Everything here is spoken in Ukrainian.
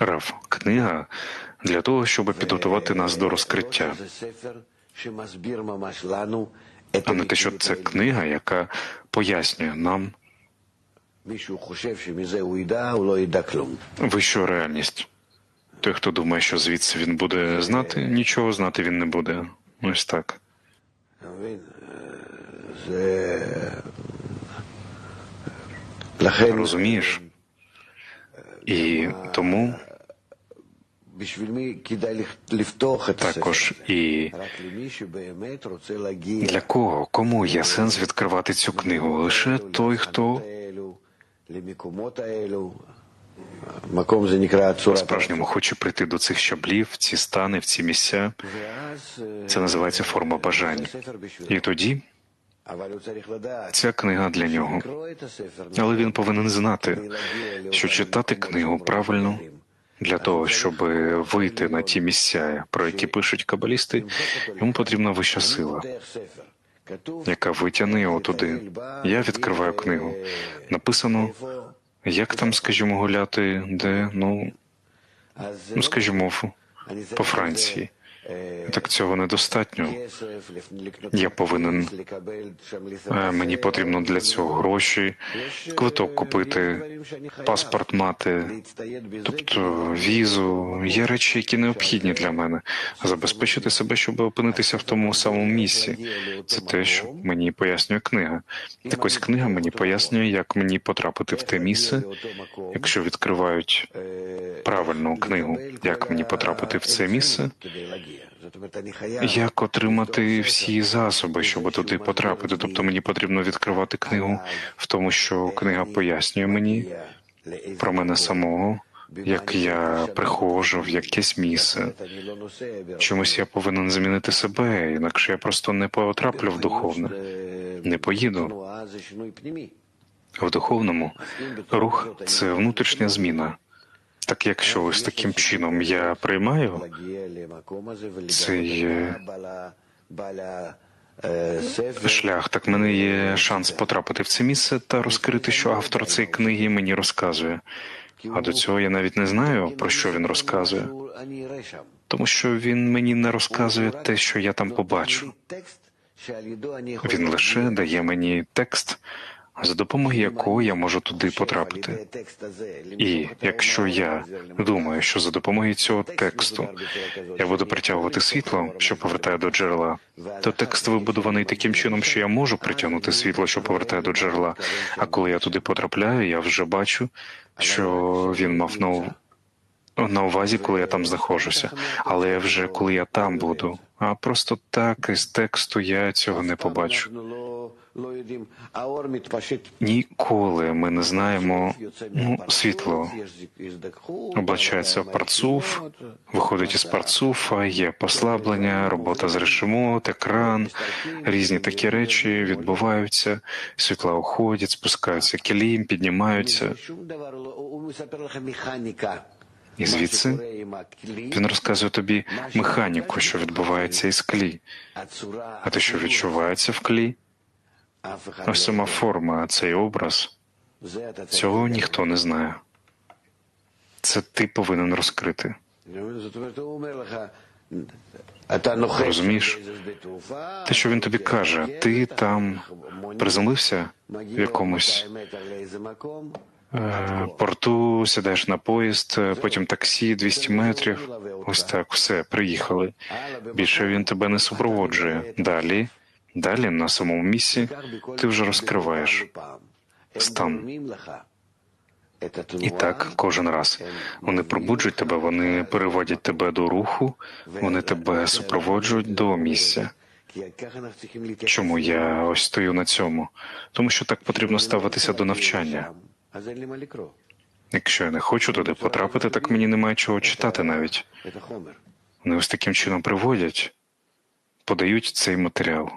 Рав, книга для того, щоб підготувати нас до розкриття. А не те, що це книга, яка пояснює нам вищу реальність. Той, хто думає, що звідси він буде знати, нічого знати він не буде. Ось так. Розумієш? І тому також і для кого, кому є сенс відкривати цю книгу? Лише той, хто по-справжньому хоче прийти до цих щаблів, в ці стани, в ці місця. Це називається форма бажання. І тоді ця книга для нього. Але він повинен знати, що читати книгу правильно. Для того, щоб вийти на ті місця, про які пишуть кабалісти, йому потрібна вища сила, яка витягне його туди. Я відкриваю книгу. Написано, як там, скажімо, гуляти, де ну, ну скажімо, по Франції. Так цього недостатньо. Я повинен е, мені потрібно для цього гроші, квиток купити, паспорт мати, тобто візу. Є речі, які необхідні для мене. Забезпечити себе, щоб опинитися в тому самому місці. Це те, що мені пояснює книга. Так ось книга мені пояснює, як мені потрапити в те місце, якщо відкривають правильну книгу, як мені потрапити в це місце, як отримати всі засоби, щоб туди потрапити. Тобто мені потрібно відкривати книгу в тому, що книга пояснює мені про мене самого. Як я приходжу в якесь місце, чомусь я повинен змінити себе, інакше я просто не потраплю в духовне, не поїду. В духовному рух це внутрішня зміна, так якщо ось таким чином я приймаю цей е, шлях, так в мене є шанс потрапити в це місце та розкрити, що автор цієї книги мені розказує. А до цього я навіть не знаю, про що він розказує. Тому що він мені не розказує те, що я там побачу. Він лише дає мені текст, за допомогою якого я можу туди потрапити. І якщо я думаю, що за допомогою цього тексту я буду притягувати світло, що повертає до джерела, то текст вибудований таким чином, що я можу притягнути світло, що повертає до джерела. А коли я туди потрапляю, я вже бачу, що він мав на на увазі, коли я там знаходжуся, але вже коли я там буду, а просто так із тексту я цього не побачу. Ніколи ми не знаємо ну, світло. облачається парцуф, виходить із парцуфа, є послаблення, робота з решемот, екран, різні такі речі відбуваються, світла уходять, спускаються кілім, піднімаються. І звідси він розказує тобі механіку, що відбувається із клі, а те, що відчувається в клі. Ось сама форма, цей образ, цього ніхто не знає. Це ти повинен розкрити. Розумієш? Те, що він тобі каже, ти там приземлився в якомусь е, порту, сідаєш на поїзд, е, потім таксі 200 метрів. Ось так, все, приїхали. Більше він тебе не супроводжує. Далі далі на самому місці ти вже розкриваєш. стан. І так кожен раз. Вони пробуджують тебе, вони переводять тебе до руху, вони тебе супроводжують до місця. Чому я ось стою на цьому? Тому що так потрібно ставитися до навчання. Якщо я не хочу туди потрапити, так мені немає чого читати навіть. Вони ось таким чином приводять, подають цей матеріал.